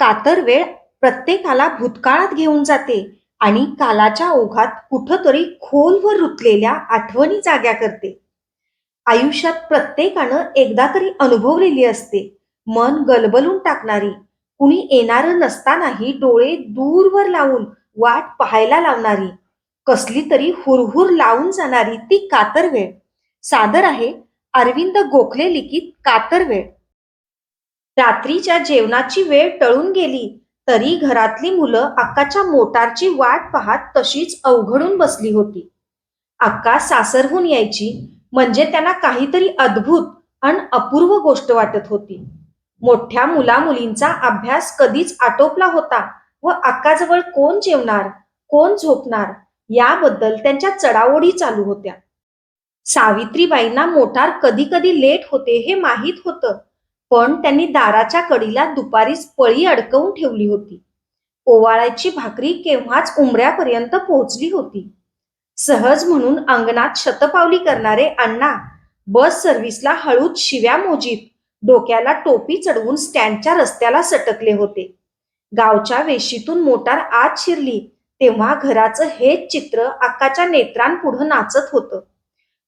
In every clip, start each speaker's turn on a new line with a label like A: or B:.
A: कातर वेळ प्रत्येकाला भूतकाळात घेऊन जाते आणि कालाच्या ओघात कुठंतरी खोलवर रुतलेल्या आठवणी जाग्या करते. आयुष्यात प्रत्येकानं एकदा तरी अनुभवलेली असते मन गलबलून टाकणारी कुणी येणारं नसतानाही डोळे दूरवर लावून वाट पाहायला लावणारी कसली तरी हुरहुर लावून जाणारी ती कातर वेळ. सादर आहे अरविंद गोखले लिखित कातर वेळ. रात्रीच्या जेवणाची वेळ टळून गेली तरी घरातली मुलं अक्काच्या मोटारची वाट पाहत तशीच अवघडून बसली होती. अक्का सासरहून यायची म्हणजे त्यांना काहीतरी अद्भुत आणि अपूर्व गोष्ट वाटत होती. मोठ्या मुला मुलींचा अभ्यास कधीच आटोपला होता व अक्काजवळ कोण जेवणार कोण झोपणार याबद्दल त्यांच्या चढाओढी चालू होत्या. सावित्रीबाईंना मोटार कधी कधी लेट होते हे माहीत होतं पण त्यांनी दाराच्या कडीला दुपारीच पळी अडकवून ठेवली होती. ओवाळ्याची भाकरी केव्हाच उमऱ्यापर्यंत पोहोचली होती. सहज म्हणून अंगणात शतपावली करणारे अण्णा बस सर्व्हिसला हळूच शिव्या मोजीत डोक्याला टोपी चढवून स्टँडच्या रस्त्याला सटकले होते. गावच्या वेशीतून मोटार आत शिरली तेव्हा घराचं हेच चित्र अक्काच्या नेत्रांपुढं नाचत होतं.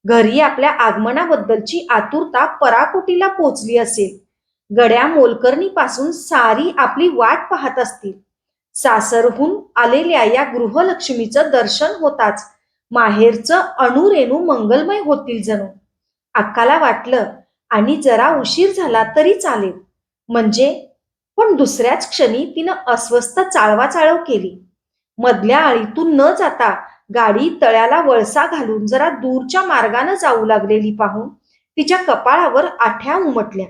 A: घरी आपल्या आगमनाबद्दलची आतुरता पराकोटीला पोचली असेल. गड्या मोलकर्णीपासून सारी आपली वाट पाहत असतील. सासरहून आलेल्या या गृहलक्ष्मीचं दर्शन होताच. माहेरचं अणुरेणू मंगलमय होतील जणू. अक्काला वाटलं आणि जरा उशीर झाला तरी चालेल. म्हणजे पण दुसऱ्याच क्षणी तिनं अस्वस्थ चाळवाचाळव केली. मधल्या आळीतून न जाता गाडी तळ्याला वळसा घालून जरा दूरच्या मार्गानं जाऊ लागलेली पाहून तिच्या कपाळावर आठ्या उमटल्या.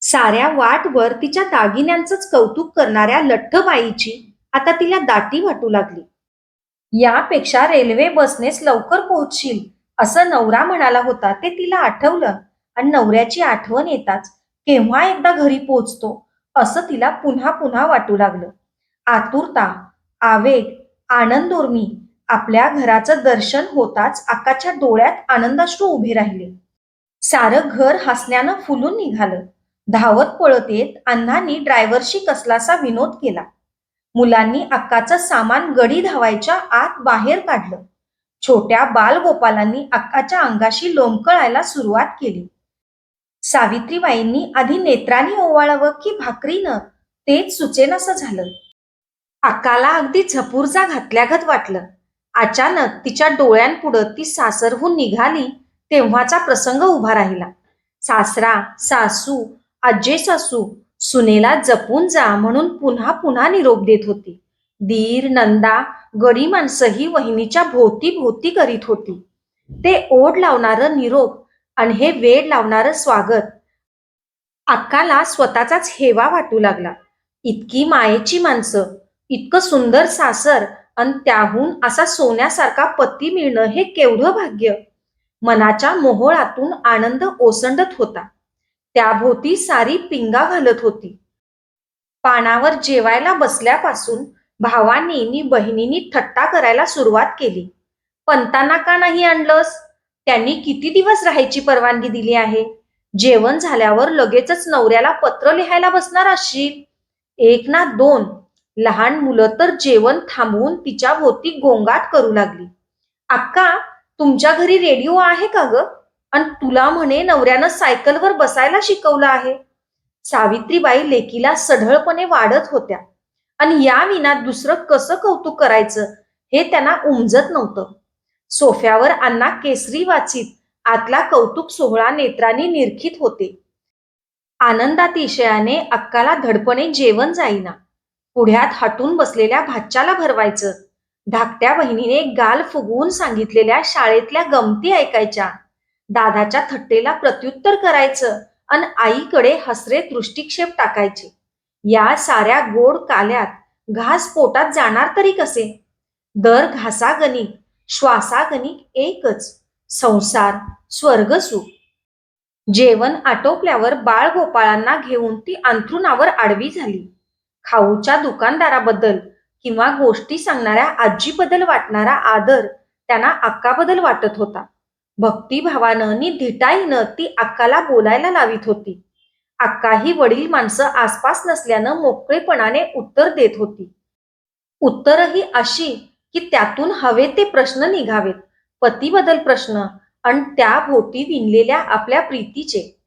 A: साऱ्या वाटवर तिच्या दागिन्यांचंच कौतुक करणाऱ्या लठ्ठबाईची आता तिला दाटी वाटू लागली. यापेक्षा रेल्वे बसनेच लवकर पोहोचशील असं नवरा म्हणाला होता ते तिला आठवलं. आणि नवऱ्याची आठवण येताच केव्हा एकदा घरी पोचतो असं तिला पुन्हा पुन्हा वाटू लागलं. आतुरता आवेग आनंदोर्मी आपल्या घराचं दर्शन होताच आकाच्या डोळ्यात आनंदाश्रू उभे राहिले. सारं घर हसण्यानं फुलून निघालं. धावत पळत येत अण्णांनी ड्रायव्हरशी कसलासा विनोद केला. मुलांनी अक्काचं सामान गडी धावायच्या आत बाहेर काढलं. छोट्या बालगोपालांनी अक्काच्या अंगाशी लोंबकळायला सुरुवात केली. सावित्रीबाईंनी आधी नेत्रांनी ओवाळावं की भाकरीनं तेच सुचेनसं झालं. अक्काला अगदी झपूरजा घातल्यागत वाटलं. अचानक तिच्या डोळ्यांपुढं ती सासरहून निघाली तेव्हाचा प्रसंग उभा राहिला. सासरा सासू आजे सासू सुनेला जपून जा म्हणून पुन्हा पुन्हा निरोप देत होती. दीर नंदा गडी माणसंही वहिनीच्या भोवती भोवती करीत होती. ते ओढ लावणारं निरोप आणि हे वेड लावणारं स्वागत अक्काला स्वतःचाच हेवा वाटू लागला. इतकी मायेची माणसं इतकं सुंदर सासर आणि त्याहून असा सोन्यासारखा पती मिळणं हे केवढं भाग्य. मनाच्या मोहोळातून आनंद ओसंडत होता. त्याभोवती सारी पिंगा घालत होती. पानावर जेवायला बसल्यापासून भावांनी बहिणींनी थट्टा करायला सुरुवात केली. पंतांना का नाही आणलंस? त्यांनी किती दिवस राहायची परवानगी दिली आहे? जेवण झाल्यावर लगेचच नवऱ्याला पत्र लिहायला बसणार असशील? एक ना दोन. लहान मुलं तर जेवण थांबवून तिच्या भोवती गोंगाट करू लागली. अक्का तुमच्या घरी रेडिओ आहे का ग? आणि तुला म्हणे नवऱ्यानं सायकलवर बसायला शिकवलं आहे. सावित्रीबाई लेकीला सढळपणे वाढत होत्या. आणि या विना दुसरं कसं कौतुक करायचं हे त्यांना उमजत नव्हतं. सोफ्यावर अण्णा केसरी वाचित आतला कौतुक सोहळा नेत्रांनी निरखित होते. आनंदातिशयाने अक्काला धडपणे जेवण जाईना. पुढ्यात हटून बसलेल्या भाच्याला भरवायचं. धाकट्या बहिणीने गाल फुगवून सांगितलेल्या शाळेतल्या गमती ऐकायच्या. दादाच्या थट्टेला प्रत्युत्तर करायचं आणि आईकडे हसरे दृष्टिक्षेप टाकायचे. या साऱ्या गोड काल्यात घास पोटात जाणार तरी कसे? दर घासागणिक श्वासागणिक एकच संसार स्वर्गसुख जेवण आटोपल्यावर बाळगोपाळांना घेऊन ती अंथरुणावर आडवी झाली. खाऊच्या दुकानदाराबद्दल किंवा गोष्टी सांगणाऱ्या आजीबद्दल वाटणारा आदर त्यांना अक्काबद्दल वाटत होता. भक्तिभावानं नि धिटाईनं ती अक्काला बोलायला लावित होती. अक्काही वडील माणसं आसपास नसल्यानं मोकळेपणाने उत्तर देत होती. उत्तरही अशी की त्यातून हवे ते प्रश्न निघावेत. पतीबद्दल प्रश्न आणि त्या भोवती विणलेल्या आपल्या प्रीतीचे.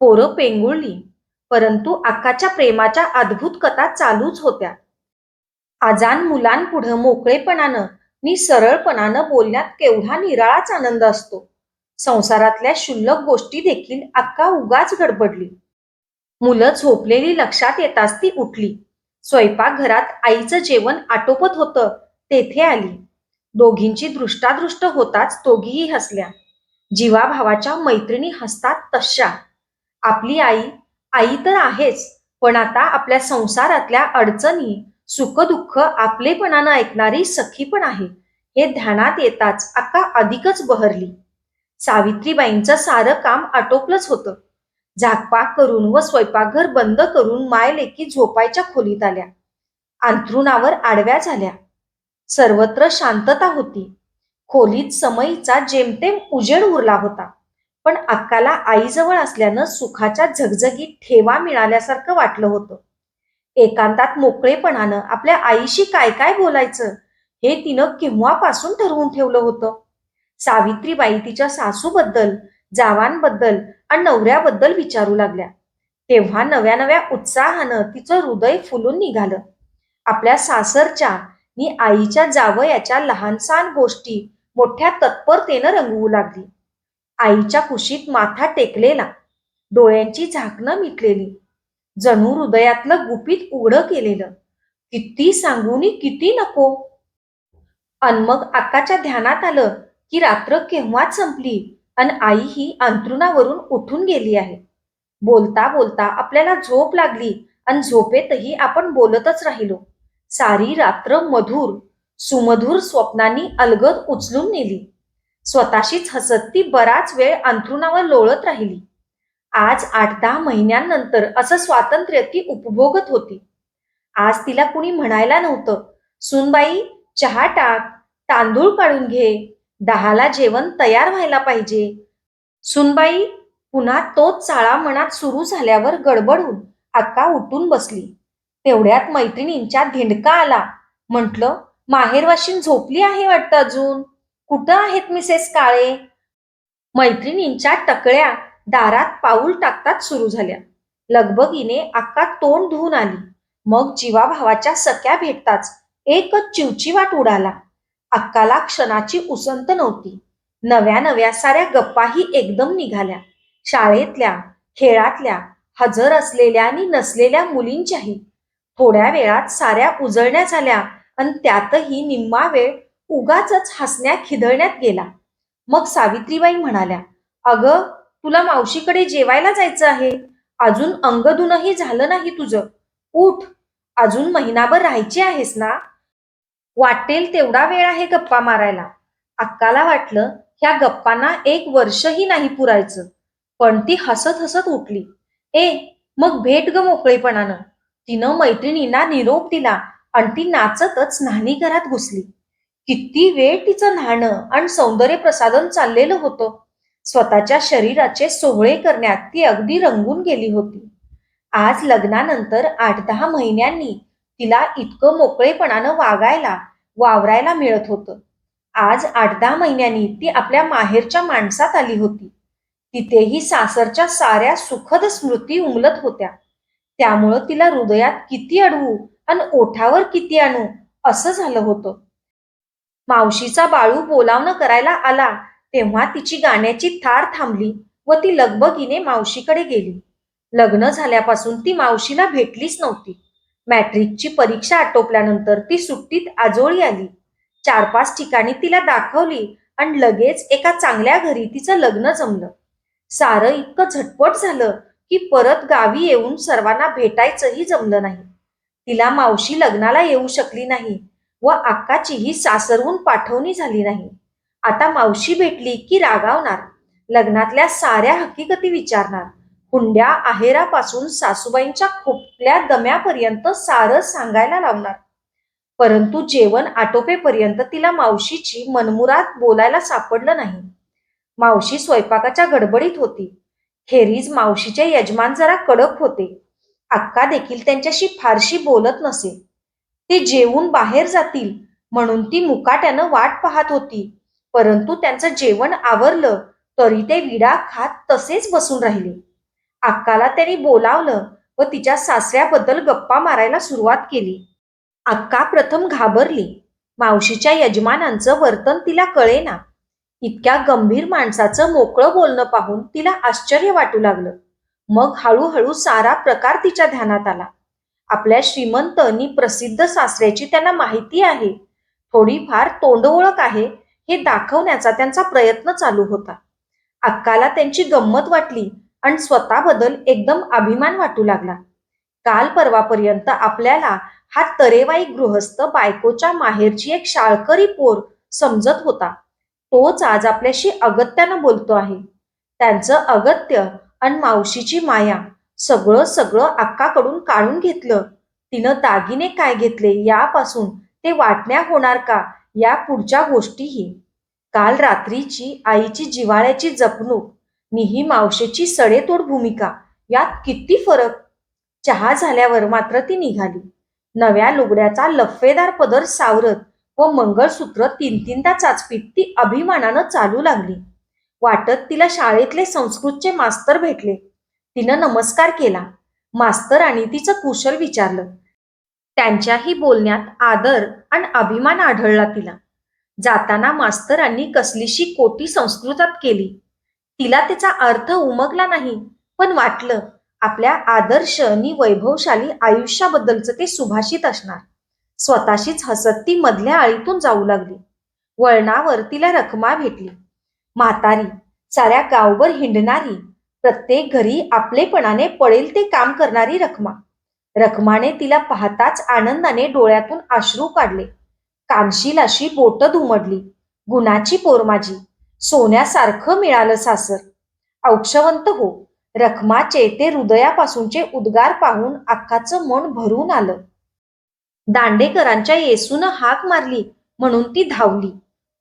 A: पोरं पेंगुळली परंतु अक्काच्या प्रेमाच्या अद्भुत कथा चालूच होत्या. आजान मुलांपुढं मोकळेपणानं नि सरळपणानं बोलण्यात केवढा निराळाच आनंद असतो. संसारातल्या क्षुल्लक गोष्टी देखील अक्का उगाच गडबडली. मुलं झोपलेली लक्षात येताच ती उठली. स्वयंपाकघरात आईचं जेवण आटोपत होतं तेथे आली. दोघींची दृष्टादृष्ट होताच दोघीही हसल्या. जीवाभावाच्या मैत्रिणी हसतात तशा आपली आई आई तर आहेच पण आता आपल्या संसारातल्या अडचणी सुखदुःख आपलेपणानं ऐकणारी सखी पण आहे. हे ध्यानात येताच अक्का अधिकच बहरली. सावित्रीबाईंचं सारं काम आटोपलंच होतं. झाकपाक करून व स्वयंपाकघर बंद करून माय लेकी झोपायच्या खोलीत आल्या. अंथरुणावर आडव्या झाल्या. सर्वत्र शांतता होती. खोलीत समईचा जेमतेम उजेड उरला होता. पण अक्काला आईजवळ असल्यानं सुखाच्या झगझगीत ठेवा मिळाल्यासारखं वाटलं होतं. एकांतात मोकळेपणानं आपल्या आईशी काय काय बोलायचं हे तिनं केव्हापासून ठरवून ठेवलं होतं? सावित्रीबाई तिच्या सासूबद्दल जावांबद्दल आणि नवऱ्याबद्दल विचारू लागल्या. तेव्हा नव्या नव्या उत्साहानं तिचं हृदय फुलून निघालं. आपल्या सासरच्या नि आईच्या जावयाच्या लहानसहान गोष्टी मोठ्या तत्परतेनं रंगवू लागली. आईच्या कुशीत माथा टेकलेला. डोळ्यांची झाकणं मिटलेली. जणू हृदयातलं गुपित उघडं केलेलं. किती सांगूनी किती नको. अन मग अक्काच्या ध्यानात आलं की रात्र केव्हाच संपली आणि आई ही अंथरुणावरून उठून गेली आहे. बोलता बोलता आपल्याला झोप लागली आणि झोपेतही आपण बोलतच राहिलो. सारी रात्र मधुर सुमधुर स्वप्नांनी अलगद उचलून नेली. स्वतःशीच हसत ती बराच वेळ अंथरुणावर लोळत राहिली. आज आठ दहा महिन्यांनंतर असं स्वातंत्र्य ती उपभोगत होती. आज तिला कुणी म्हणायला नव्हतं सुनबाई चहा टाक तांदूळ काढून घे दहाला जेवण तयार व्हायला पाहिजे. सुनबाई पुन्हा तोच चाळा मनात सुरू झाल्यावर गडबडून अक्का उठून बसली. तेवढ्यात मैत्रिणींच्या धिंडका आला. म्हटलं माहेरवाशीन झोपली आहे वाटतं अजून? कुठं आहेत मिसेस काळे? मैत्रिणींच्या टकळ्या दारात पाऊल टाकतात सुरू झाल्या. लगबगीने अक्का तोंड धुवून आली. मग जीवाभावाच्या सख्या भेटताच एकच चिवचिवाट उडाला. अक्काला क्षणाची उसंत नव्हती. नव्या नव्या साऱ्या गप्पाही एकदम निघाल्या. शाळेतल्या खेळातल्या हजर असलेल्या आणि नसलेल्या मुलींच्याही. थोड्या वेळात साऱ्या उजळण्या झाल्या आणि त्यातही निम्मा वेळ उगाच हसण्या खिदळण्यात गेला. मग सावित्रीबाई म्हणाल्या अगं तुला मावशीकडे जेवायला जायचं आहे? अजून अंगधुनही झालं नाही तुझं. उठ. अजून महिनाभर राहायची आहेस ना? वाटेल तेवढा वेळ आहे गप्पा मारायला. अक्काला वाटलं ह्या गप्पांना एक वर्षही नाही पुरायचं. पण ती हसत हसत उठली. ए मग भेट ग मोकळेपणानं. तिनं मैत्रिणींना निरोप दिला आणि ती नाचतच न्हाणी घरात घुसली. किती वेळ तिचं न्हाणं आणि सौंदर्य प्रसादन चाललेलं होतं. स्वतःच्या शरीराचे सोहळे करण्यात ती अगदी रंगून गेली होती. आज लग्नानंतर आठ दहा महिन्यांनी तिला इतकं मोकळेपणानं वागायला वावरायला मिळत होतं. आज आठ दहा महिन्यांनी ती आपल्या माहेरच्या माणसात आली होती. तिथेही सासरच्या साऱ्या सुखद स्मृती उमलत होत्या. त्यामुळं तिला हृदयात किती अडवू आणि ओठावर किती आणू असं झालं होतं. मावशीचा बाळू बोलावणं करायला आला तेव्हा तिची गाण्याची थार थांबली व ती लगबगीने मावशीकडे गेली. लग्न झाल्यापासून ती मावशीला भेटलीच नव्हती. मॅट्रिकची परीक्षा आटोपल्यानंतर ती सुट्टीत आजोळी आली. चार पाच ठिकाणी तिला दाखवली आणि लगेच एका चांगल्या घरी तिचं लग्न जमलं. सारं इतकं झटपट झालं की परत गावी येऊन सर्वांना भेटायचंही जमलं नाही. तिला मावशी लग्नाला येऊ शकली नाही व अक्काचीही सासरहून पाठवणी झाली नाही. आता मावशी भेटली की रागावणार. लग्नातल्या साऱ्या हकीकती विचारणार. हुंड्या आहेरापासून सासूबाईंच्या खोपल्या दम्यापर्यंत सारं सांगायला लावणार. परंतु जेवण आटोपेपर्यंत तिला मावशीची मनमुरात बोलायला सापडलं नाही. मावशी स्वयंपाकाच्या गडबडीत होती. खेरीज मावशीचे यजमान जरा कडक होते. अक्का देखील त्यांच्याशी फारशी बोलत नसे. ते जेवून बाहेर जातील म्हणून ती मुकाट्यानं वाट पाहत होती. परंतु त्यांचं जेवण आवरलं तरी ते विडा खात तसेच बसून राहिले. अक्काला त्यांनी बोलावलं व तिच्या सासऱ्याबद्दल गप्पा मारायला सुरुवात केली. अक्का प्रथम घाबरली. मावशीच्या यजमानांचं वर्तन तिला कळेना. इतक्या गंभीर माणसाचं मोकळं बोलणं पाहून तिला आश्चर्य वाटू लागलं. मग हळूहळू सारा प्रकार तिच्या ध्यानात आला. आपल्या श्रीमंत आणि प्रसिद्ध सासऱ्याची त्यांना माहिती आहे. थोडीफार तोंड ओळख आहे हे दाखवण्याचा त्यांचा प्रयत्न चालू होता. अक्काला त्यांची गंमत वाटली आणि स्वतःबद्दल एकदम अभिमान वाटू लागला. काल परवापर्यंत आपल्याला हा तरेवाई गृहस्थ बायकोच्या माहेरची एक शाळकरी पोर समजत होता. तोच आज आपल्याशी अगत्यानं बोलतो आहे. त्यांचं अगत्य आणि मावशीची माया सगळं सगळं अक्काकडून काढून घेतलं. तिनं दागिने काय घेतले यापासून ते वाटण्या होणार का या पुढच्या गोष्टीही. काल रात्रीची आईची जिवाळ्याची जपणूक निही मावशेची सडेतोड भूमिका यात किती फरक? चहा झाल्यावर मात्र ती निघाली. नव्या लुगड्याचा लफेदार पदर सावरत व मंगळसूत्र तीन तीनदा चाचपीत ती अभिमानानं चालू लागली. वाटत तिला शाळेतले संस्कृतचे मास्तर भेटले. तिनं नमस्कार केला. मास्तर आणि तिचं कुशल विचारलं. त्यांच्याही बोलण्यात आदर आणि अभिमान आढळला तिला. जाताना मास्तरांनी कसलीशी कोटी संस्कृतात केली. तिला तिचा अर्थ उमगला नाही पण वाटलं आपल्या आदर्श आणि वैभवशाली आयुष्याबद्दलचं ते सुभाषित असणार. स्वतःशीच हसत ती मधल्या आळीतून जाऊ लागली. वळणावर तिला रखमा भेटली. म्हातारी साऱ्या गावभर हिंडणारी प्रत्येक घरी आपलेपणाने पडेल ते काम करणारी रखमा. रखमाने तिला पाहताच आनंदाने डोळ्यातून अश्रू काढले. कानशील अशी बोट धुमडली गुणाची पोरमाजी. सोन्यासारखं मिळालं सासर. औक्षवंत हो. रखमाचे ते हृदयापासूनचे उद्गार पाहून अक्काचं मन भरून आलं. दांडेकरांच्या येसूनं हाक मारली म्हणून ती धावली.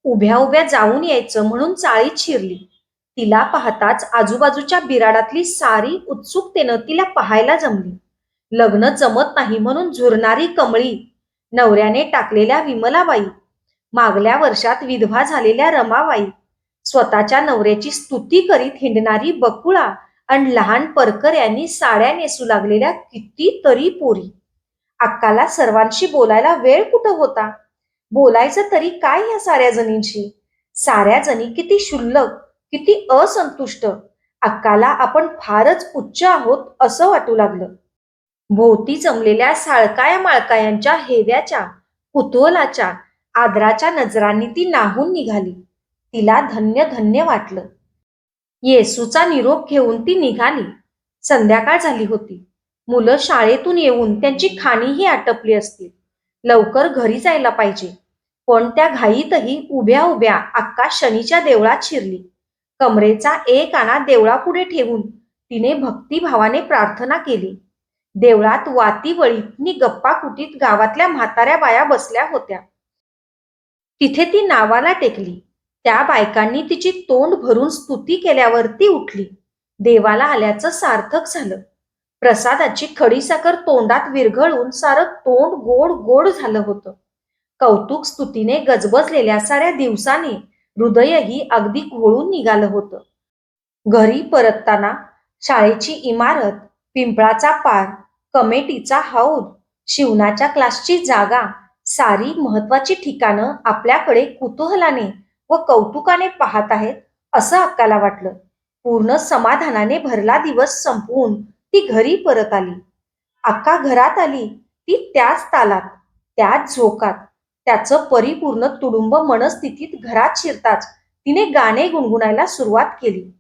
A: उभ्या उभ्या जाऊन यायचं म्हणून चाळीत शिरली. तिला पाहताच आजूबाजूच्या बिराडातली सारी उत्सुकतेनं तिला पाहायला जमली. लग्न जमत नाही म्हणून झुरणारी कमळी नवऱ्याने टाकलेल्या विमलाबाई मागल्या वर्षात विधवा झालेल्या रमाबाई स्वतःच्या नवऱ्याची स्तुती करीत हिंडणारी बकुळा आणि लहान परकऱ्यांनी साड्या नेसू लागलेल्या कितीतरी पोरी. अक्काला सर्वांशी बोलायला वेळ कुठं होता? बोलायचं तरी काय या साऱ्या जणींशी? साऱ्या जणी किती शुल्लक किती असंतुष्ट. अक्काला आपण फारच उच्च आहोत असं वाटू लागलं. भोवती जमलेल्या साळकाया माळकायांच्या हेव्याच्या कुतूहलाच्या आदराच्या नजरांनी ती नाहून निघाली. तिला धन्य धन्य वाटलं. येसूचा निरोप घेऊन ती निघाली. संध्याकाळ झाली होती. मुलं शाळेतून येऊन त्यांची खाणीही आटपली असतील. लवकर घरी जायला पाहिजे. पण त्या घाईतही उभ्या उभ्या अक्का शनीच्या देवळात शिरली. कमरेचा एक आणा देवळापुढे ठेवून तिने भक्तिभावाने प्रार्थना केली. देवळात वातीवळीत गप्पा कुटीत गावातल्या म्हाताऱ्या बाया बसल्या होत्या. तिथे ती नावाला टेकली. त्या बायकांनी तिची तोंड भरून स्तुती केल्यावर ती उठली. देवाला आल्याचं सार्थक झालं. प्रसादाची खडीसाखर तोंडात विरघळून सारं तोंड गोड गोड झालं होतं. कौतुक स्तुतीने गजबजलेल्या साऱ्या दिवसाने हृदयही अगदी घोळून निघालं होतं. घरी परतताना शाळेची इमारत पिंपळाचा पार कमेटीचा हौद. शिवणाच्या क्लासची जागा. सारी महत्वाची ठिकाणं आपल्याकडे कुतूहलाने व कौतुकाने पाहत आहेत असं अक्काला वाटलं. पूर्ण समाधानाने भरला दिवस संपवून ती घरी परत आली. अक्का घरात आली ती त्याच तालात त्याच झोकात. त्याचं परिपूर्ण तुडुंब मनस्थितीत घरात शिरताच तिने गाणे गुणगुणायला सुरुवात केली.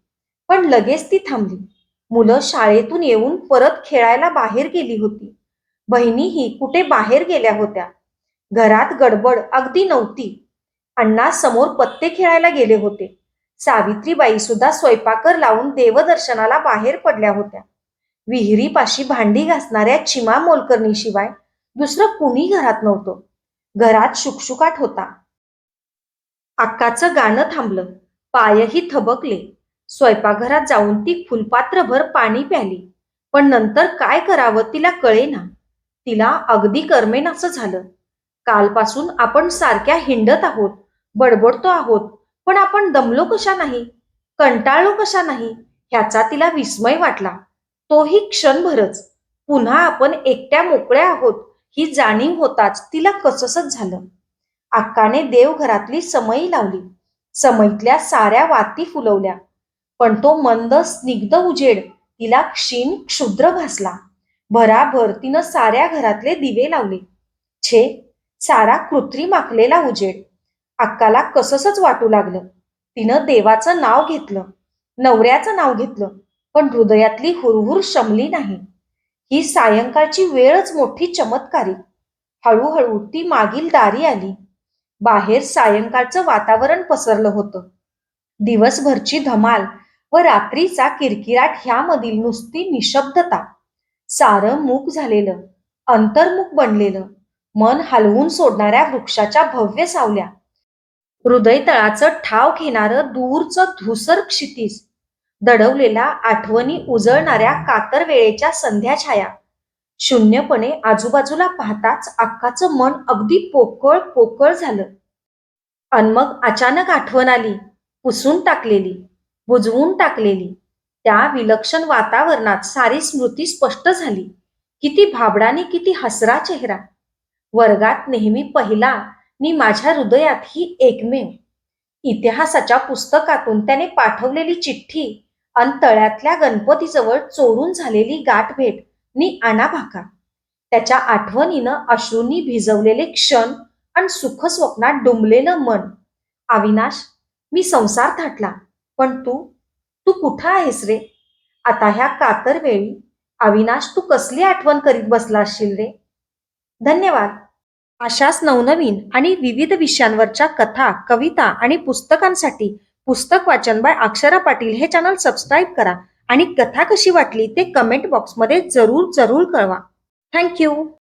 A: पण लगेच ती थांबली. मुलं शाळेतून येऊन परत खेळायला बाहेर गेली होती. बहिणीही कुठे बाहेर गेल्या होत्या. घरात गडबड अगदी नव्हती. अण्णा समोर पत्ते खेळायला गेले होते. सावित्रीबाई सुद्धा स्वयंपाकर लावून देवदर्शनाला बाहेर पडल्या होत्या. विहिरीपाशी भांडी घासणाऱ्या चिमा मोलकर्णीशिवाय दुसरं कुणी घरात नव्हतं. घरात शुकशुकाट होता. अक्काचं गाणं थांबलं. पायही थबकले. स्वयंपाकघरात जाऊन ती फुलपात्रभर पाणी प्याली. पण नंतर काय करावं तिला कळेना. तिला अगदी करमेनासं झालं. कालपासून आपण सारख्या हिंडत आहोत बडबडतो आहोत पण आपण दमलो कशा नाही कंटाळलो कशा नाही ह्याचा तिला विस्मय वाटला. तोही क्षणभरच. पुन्हा आपण एकट्या मोकळ्या आहोत ही जाणीव होताच तिला कससच झालं. अक्काने देवघरातली समई लावली. समईतल्या साऱ्या वाती फुलवल्या. पण तो मंद स्निग्ध उजेड तिला क्षीण क्षुद्र भासला भराभर तिनं साऱ्या घरातले दिवे लावले. छे सारा कृत्रिम आखलेला उजेड. अक्काला कससच वाटू लागलं. तिनं देवाचं नाव घेतलं. नवऱ्याचं नाव घेतलं. पण हृदयातली हुरहुर शमली नाही. ही सायंकाळची वेळच मोठी चमत्कारी. हळूहळू ती मागील दारी आली. बाहेर सायंकाळचं वातावरण पसरलं होतं. दिवसभरची धमाल व रात्रीचा किरकिराट ह्यामधील नुसती निशब्दता. सारं मूक झालेलं अंतर्मुख बनलेलं मन हलवून सोडणाऱ्या वृक्षाच्या भव्य सावल्या. हृदय तळाचं ठाव घेणारं दूरचं धुसर क्षितिज. दडवलेल्या आठवणी उजळणाऱ्या कातर वेळेच्या संध्या छाया. शून्यपणे आजूबाजूला पाहताच अक्काचं मन अगदी पोकळ पोकळ झालं. अन मग अचानक आठवण आली पुसून टाकलेली. बुजवून टाकलेली. त्या विलक्षण वातावरणात सारी स्मृती स्पष्ट झाली. किती भाबडाने किती हसरा चेहरा. वर्गात नेहमी पहिला नि माझ्या हृदयात ही एकमेव. इतिहासाच्या पुस्तकातून त्याने पाठवलेली चिठ्ठी अन तळ्यातल्या गणपतीजवळ चोरून झालेली गाठभेट नि आणाभाका. त्याच्या आठवणीनं अश्रूंनी भिजवलेले क्षण आणि सुखस्वप्नात डुंबलेलं मन. अविनाश मी संसार थाटला. पण तू तू कुठं आहेस रे? आता ह्या कातर वेळी अविनाश तू कसली आठवण करीत बसला असशील रे? धन्यवाद. अशाच नवनवीन आणि विविध विषयांवरच्या कथा कविता आणि पुस्तकांसाठी पुस्तक वाचन बाय अक्षरा पाटील हे चॅनल सबस्क्राईब करा आणि कथा कशी वाटली ते कमेंट बॉक्समध्ये जरूर जरूर कळवा. थँक्यू.